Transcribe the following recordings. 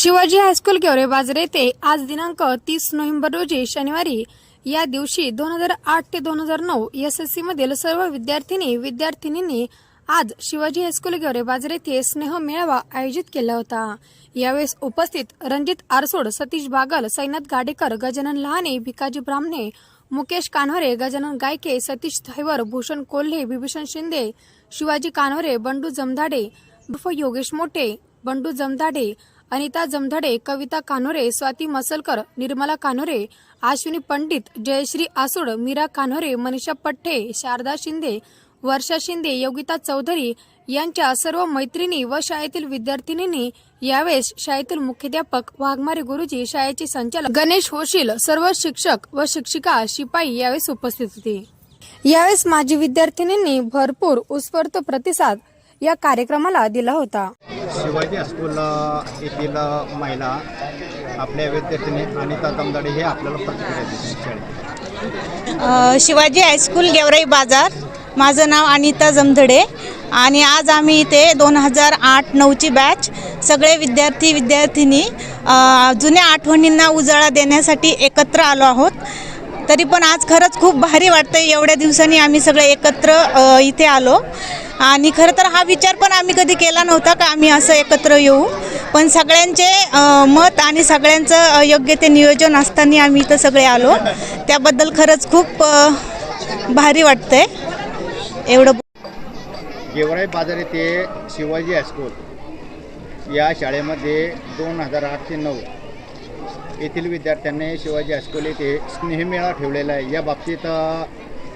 Shivaji high school गेवरे बाजार येथे आज दिनांक तीस नोव्हेंबर रोजी शनिवारी या दिवशी दोन हजार आठ ते दोन हजार नऊ एस एस सी मधील सर्व विद्यार्थिनी विद्यार्थिनींनी आज शिवाजी हायस्कूल गेवरे बाजार येथे स्नेह मेळावा आयोजित केला होता. यावेळेस उपस्थित रणजित आरसोड सतीश बागल सैनाथ गाडेकर गजानन लहाने भिकाजी ब्राह्मणे मुकेश कान्होरे गजानन गायके सतीश थैवर भूषण कोल्हे बिभूषण शिंदे शिवाजी कान्हरे बंडू जमधाडे उर्फ योगेश मोठे बंडू जमधाडे अनिता जमधडे कविता कान्होरे स्वाती मसलकर निर्मला कान्होरे आश्विनी पंडित जयश्री आसोड मीरा कान्होरे मनीषा पठ्ठे शारदा शिंदे वर्षा शिंदे योगिता चौधरी यांच्या सर्व मैत्रिणी व शाळेतील विद्यार्थिनींनी यावेळेस शाळेतील मुख्याध्यापक वाघमारे गुरुजी शाळेचे संचालक गणेश होशील सर्व शिक्षक व शिक्षिका शिपाई यावेळेस उपस्थित होती. यावेळेस माजी विद्यार्थिनींनी भरपूर उत्स्फूर्त प्रतिसाद या कार्यक्रमाला दिला होता. शिवाजी हायस्कूल येथील महिला आपल्या विद्यार्थ्यांनी अनिता दमदाडे हे आपल्याला प्रतिक्रिया देतील शाळेत अ, शिवाजी हायस्कूल गेवराई बाजार. माझं नाव अनिता जमधडे. आणि आज आम्ही इथे दोन हजार आठ नऊची बॅच सगळे विद्यार्थी विद्यार्थिनी अ, जुन्या आठवणींना उजाळा देण्यासाठी एकत्र आलो आहोत. तरी पण आज खरंच खूप भारी वाटतं एवढ्या दिवसांनी आम्ही सगळे एकत्र इथे आलो. आणि खरं तर हा विचार पण आम्ही कधी केला नव्हता का आम्ही असं एकत्र येऊ. पण सगळ्यांचे मत आणि सगळ्यांचं योग्य ते नियोजन असताना आम्ही इथं सगळे आलो. त्याबद्दल खरंच खूप भारी वाटतंय. एवढं गेवराई बाजार येथे शिवाजी हायस्कूल या शाळेमध्ये दोन हजार आठ ते नऊ येथील विद्यार्थ्यांनी शिवाजी हायस्कूल येथे स्नेहमेळा ठेवलेला आहे. या बाबतीत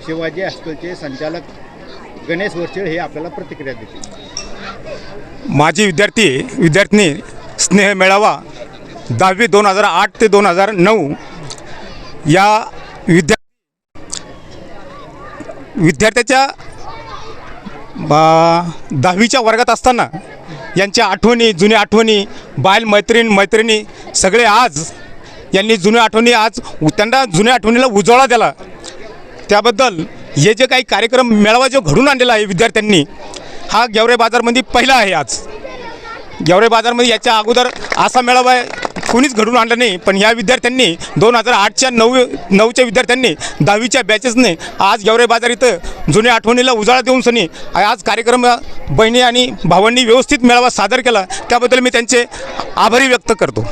शिवाजी हायस्कूलचे संचालक गणेश वरचेळ हे आपल्याला प्रतिक्रिया देतील. माजी विद्यार्थी विद्यार्थिनी स्नेह मेळावा दहावी दोन हजार आठ ते दोन हजार नऊ या विद्या विद्यार्थ्याच्या दहावीच्या वर्गात असताना यांच्या आठवणी जुन्या आठवणी बाल मैत्रीण मैत्रिणी सगळे आज यांनी जुन्या आठवणी आज उ- त्यांना जुन्या आठवणीला उजाळा दिला. त्याबद्दल हे जे काही कार्यक्रम मेळावा जो घडून आणलेला आहे विद्यार्थ्यांनी हा गेवरे बाजारमध्ये पहिला आहे आज. गेवरे बाजारमध्ये याच्या अगोदर असा मेळावा कोणीच घडून आणला नाही पण या विद्यार्थ्यांनी दोन हजार आठच्या नऊ नऊच्या विद्यार्थ्यांनी दहावीच्या बॅचेसने आज गेवरे बाजार इथं जुन्या आठवणीला उजाळा देऊन सनी आज कार्यक्रम बहिणी आणि भावांनी व्यवस्थित मेळावा सादर केला. त्याबद्दल मी त्यांचे आभारी व्यक्त करतो.